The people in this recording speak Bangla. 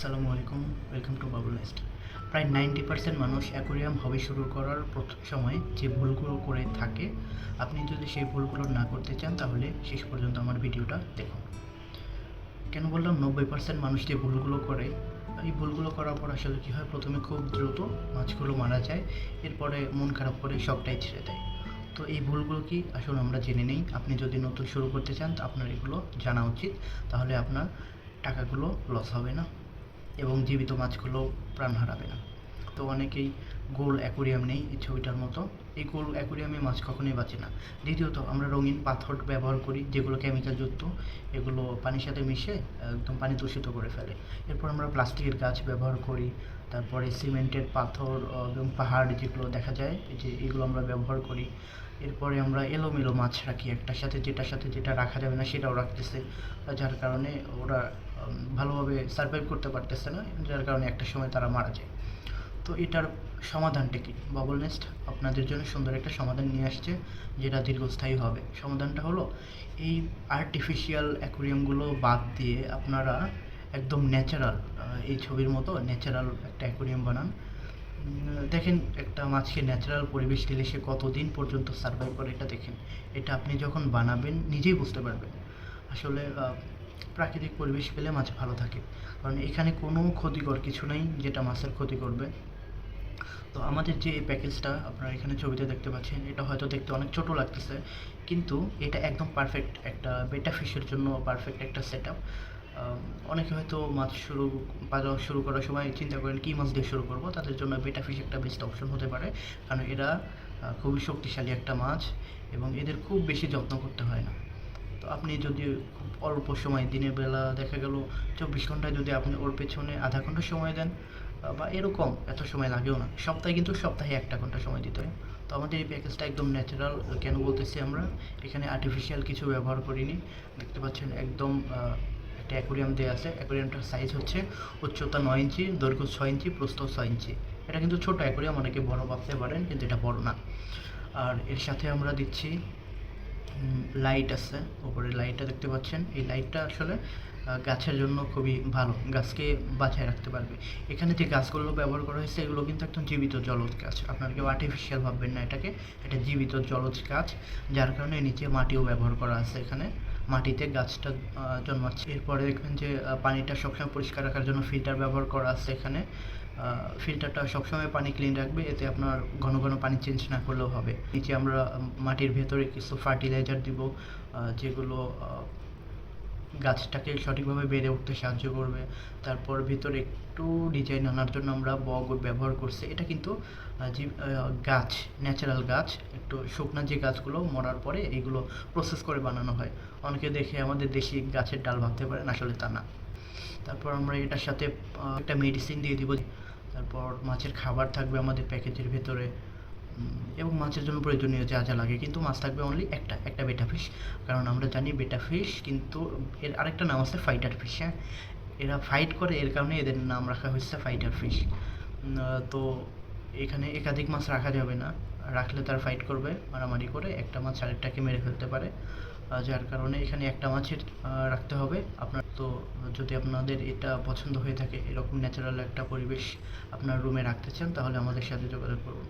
আসসালামু আলাইকুম ওয়েলকাম টু বাবুল প্রায় নাইনটি পার্সেন্ট মানুষ অ্যাকোরিয়াম হবি শুরু করার প্রথম সময় যে ভুলগুলো করে থাকে, আপনি যদি সেই ভুলগুলো না করতে চান, তাহলে শেষ পর্যন্ত আমার ভিডিওটা দেখুন। কেন বললাম? নব্বই পার্সেন্ট মানুষ যে ভুলগুলো করে, এই ভুলগুলো করার পর আসলে কী হয়? প্রথমে খুব দ্রুত মাছগুলো মারা যায়, এরপরে মন খারাপ করে সবটাই ছেড়ে দেয়। তো এই ভুলগুলো কি? আসলে আমরা জেনে নেই। আপনি যদি নতুন শুরু করতে চান, আপনার এগুলো জানা উচিত, তাহলে আপনার টাকাগুলো লস হবে না। এবং জীবিত মাছগুলো প্রাণ হারাবে না। তো অনেকেই গোল অ্যাকোরিয়াম নেই এই ছবিটার মতো। এই গোল অ্যাকোরিয়ামে মাছ কখনোই বাঁচে না। দ্বিতীয়ত, আমরা রঙিন পাথর ব্যবহার করি, যেগুলো কেমিক্যালযুক্ত এগুলো পানির সাথে মিশে, একদম পানি দূষিত করে ফেলে। এরপর আমরা প্লাস্টিকের গাছ ব্যবহার করি। তারপরে সিমেন্টের পাথর এবং পাহাড় যেগুলো দেখা যায় যে এগুলো আমরা ব্যবহার করি। এরপরে আমরা এলোমেলো মাছ রাখি একটার সাথে, যেটার সাথে যেটা রাখা যাবে না সেটাও রাখতেছে। যার কারণে ওরা ভালোভাবে সার্ভাইভ করতে পারতেছে না, যার কারণে একটা সময় তারা মারা যায়। তো এটার সমাধানটা কি? বাবল নেস্ট আপনাদের জন্য সুন্দর একটা সমাধান নিয়ে আসছে, যেটা দীর্ঘস্থায়ী হবে। সমাধানটা হলো, এই আর্টিফিশিয়াল অ্যাকোরিয়ামগুলো বাদ দিয়ে আপনারা একদম ন্যাচারাল এই ছবির মতো ন্যাচারাল একটা অ্যাকোরিয়াম বানান। দেখেন, একটা মাছকে ন্যাচারাল পরিবেশ দিলে সে কতদিন পর্যন্ত সার্ভাইভ করে, এটা দেখেন। এটা আপনি যখন বানাবেন, নিজেই বুঝতে পারবেন। আসলে প্রাকৃতিক পরিবেশ পেলে মাছ ভালো থাকে। কারণ এখানে কোনো ক্ষতিকর কিছু নেই, যেটা মাছের ক্ষতি করবে। তো আমাদের যে এই প্যাকেজটা আপনারা এখানে ছবিতে দেখতে পাচ্ছেন, এটা হয়তো দেখতে অনেক ছোট লাগতেছে, কিন্তু এটা একদম পারফেক্ট একটা বেটা ফিশের জন্য পারফেক্ট একটা সেট আপ অনেকে হয়তো মাছ শুরু, বাজার শুরু করার সময় চিন্তা করেন কী মাছ দিয়ে শুরু করব, তাদের জন্য বেটা ফিশ একটা বেস্ট অপশন হতে পারে, কারণ এরা খুবই শক্তিশালী একটা মাছ এবং এদের খুব বেশি যত্ন করতে হয় না। তো আপনি যদি খুব অল্প সময়, দিনের বেলা দেখা গেল চব্বিশ ঘন্টায় যদি আপনি ওর পেছনে আধা ঘণ্টা সময় দেন বা এরকম এত সময় লাগেও না। সপ্তাহে কিন্তু সপ্তাহে একটা ঘণ্টা সময় দিতে হয়। তো আমাদের এই প্যাকেজটা একদম ন্যাচারাল কেন বলতেছি আমরা? এখানে আর্টিফিশিয়াল কিছু ব্যবহার করিনি। দেখতে পাচ্ছেন একদম একটা অ্যাকোরিয়াম দেওয়া আছে। অ্যাকোরিয়ামটার সাইজ হচ্ছে উচ্চতা নয় ইঞ্চি, দৈর্ঘ্য ছয় ইঞ্চি, প্রস্থ ছয় ইঞ্চি। এটা কিন্তু ছোট অ্যাকোরিয়াম অনেকে বড় ভাবতে পারেন, কিন্তু এটা বড় না। আর এর সাথে আমরা দিচ্ছি লাইট আছে। উপরে লাইটটা দেখতে পাচ্ছেন। এই লাইটটা আসলে গাছের জন্য খুবই ভালো, গাছকে বাঁচায় রাখতে পারবে। এখানে যে গাছগুলো ব্যবহার করা হয়েছে, এগুলো কিন্তু একদম জীবিত জলজ গাছ। আপনার কেউ আর্টিফিশিয়াল ভাববেন না এটাকে, এটা জীবিত জলজ গাছ, যার কারণে নিচে মাটিও ব্যবহার করা আছে এখানে। মাটিতে গাছটা জন্মাচ্ছে। এরপরে দেখবেন যে পানিটা সবসময় পরিষ্কার রাখার জন্য ফিল্টার ব্যবহার করা আছে এখানে। ফিল্টারটা সবসময় পানি ক্লিন রাখবে, এতে আপনার ঘন ঘন পানি চেঞ্জ না করলেও হবে। নিচে আমরা মাটির ভেতরে কিছু ফার্টিলাইজার দিব যেগুলো গাছটাকে সঠিকভাবে বেড়ে উঠতে সাহায্য করবে। তারপর ভিতরে একটু ডিজাইন আনার জন্য আমরা বগ ব্যবহার করছি। এটা কিন্তু যে গাছ ন্যাচারাল গাছ, একটু শুকনা যে গাছগুলো মরার পরে এগুলো প্রসেস করে বানানো হয়। অনেকে দেখে আমাদের দেশি গাছের ডাল ভাবতে পারেন, আসলে তা না। তারপর আমরা এটার সাথে একটা মেডিসিন দিয়ে দিব। তারপর মাছের খাবার থাকবে আমাদের প্যাকেজের ভেতরে। এবং মাছের জন্য প্রয়োজনীয় যা যা লাগে, কিন্তু মাছ থাকবে অনলি একটা একটা বেটা ফিশ কারণ আমরা জানি বেটা ফিশ কিন্তু এর আরেকটা নাম আছে ফাইটার ফিশ হ্যাঁ? এরা ফাইট করে, এর কারণে এদের নাম রাখা হয়েছে ফাইটার ফিশ তো এখানে একাধিক মাছ রাখা যাবে না। রাখলে তার ফাইট করবে, মারামারি করে, একটা মাছ আরেকটাকে মেরে ফেলতে পারে। যার কারণে এখানে একটা মাছের রাখতে হবে। আপনার তো যদি আপনাদের এটা পছন্দ হয়ে থাকে, এরকম ন্যাচারাল একটা পরিবেশ আপনার রুমে রাখতে চান, তাহলে আমাদের সাথে যোগাযোগ করুন।